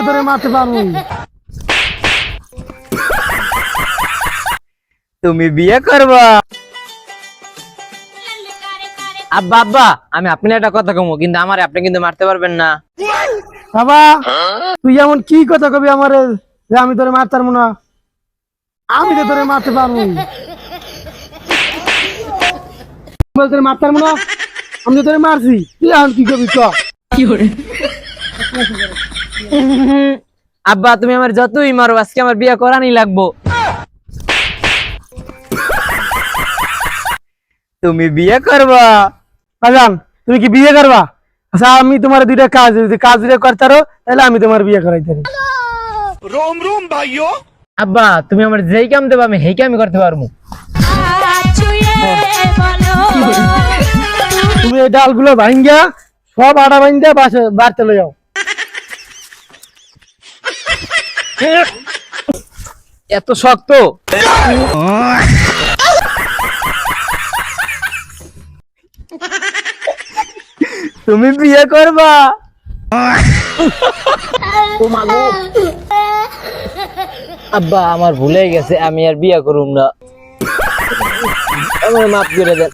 তো তোরে মারতে পারব। তুমি বিয়ে করবা? আব্বা আব্বা আমি আপনি একটা কথা কমু কিন্তু আমার আপনি কিন্তু মারতে পারবেন না। বাবা তুই এমন কি কথা কবি আমার যে আমি তোরে মারতে পারব না? আমি তো তোরে মারতে পারব। বল তোরে মারতে পারব না আমি তো তোরে মারছি। তুই এখন কি কবি চ। কি ক আব্বা তুমি আমার যতই মারো আজকে আমার বিয়ে করানি লাগবো। তুমি বিয়ে করবা? বাজান তুমি কি বিয়ে করবা? আচ্ছা আমি তোমার দুইটা কাজ যদি কাজ দুইটা করতে পারো তাহলে আমি তোমার বিয়ে করাই পারি আব্বা তুমি আমার যেই কাম দেবা আমি সেই কামই করতে পারব। তুমি এই ডালগুলো ভাঙ্গা সব আটা ভাঙ্গা বাসে বাড়তে লই যাও এত শক্ত। তুমি বিয়ে করবা? আব্বা, আমার ভুলে গেছে, আমি আর বিয়ে করুম না। আমার মাফ করে দেন।